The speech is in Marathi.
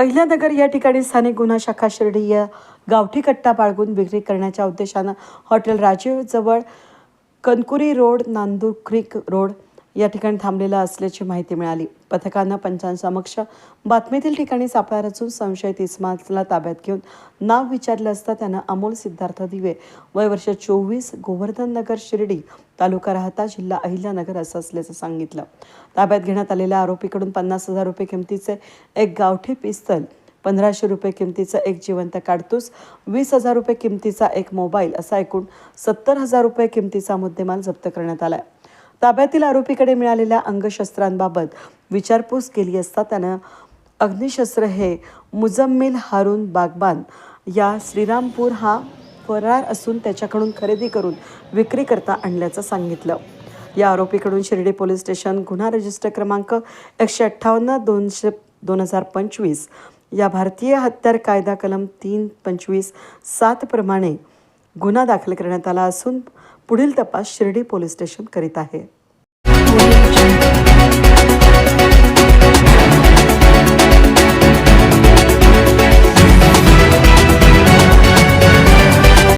अहिल्यानगर या ठिकाणी स्थानिक गुन्हा शाखा शिर्डी या गावठी कट्टा बाळगून विक्री करण्याच्या उद्देशानं hotel राजीवजवळ Kankuri road Nandur creek road या ठिकाणी थांबलेला असल्याची माहिती मिळाली. पथकानं पंचांसमक्ष बातमीतील ठिकाणी सापळा रचून संशयित इस्मातला ताब्यात घेऊन नाव विचारलं असता त्यानं अमोल सिद्धार्थ दिवे वय वर्ष चोवीस गोवर्धन नगर शिर्डी तालुका राहता जिल्हा अहिल्यानगर असं असल्याचं सांगितलं. ताब्यात घेण्यात आलेल्या आरोपीकडून पन्नास हजार रुपये किमतीचे एक गावठी पिस्तल पंधराशे रुपये किमतीचं एक जिवंत काडतूस वीस हजार रुपये किमतीचा एक मोबाईल असा एकूण सत्तर हजार रुपये किमतीचा मुद्देमाल जप्त करण्यात आला आहे ताब्यातील आरोपीकडे मिळालेल्या अंगशस्त्रांबाबत विचारपूस केली असता त्यानं अग्निशस्त्र हे मुजम्मिल हारून बागबान या श्रीरामपूर हा फरार असून त्याच्याकडून खरेदी करून विक्री करता आणल्याचं सांगितलं. या आरोपीकडून शिर्डी पोलीस स्टेशन गुन्हा रजिस्टर क्रमांक एकशे अठ्ठावन्न दोनशे दोन हजार पंचवीस या भारतीय हत्यार कायदा कलम तीन पंचवीस सातप्रमाणे गुन्हा दाखल करण्यात आला असून पुढील तपास शिर्डी पोलीस स्टेशन करीत आहे.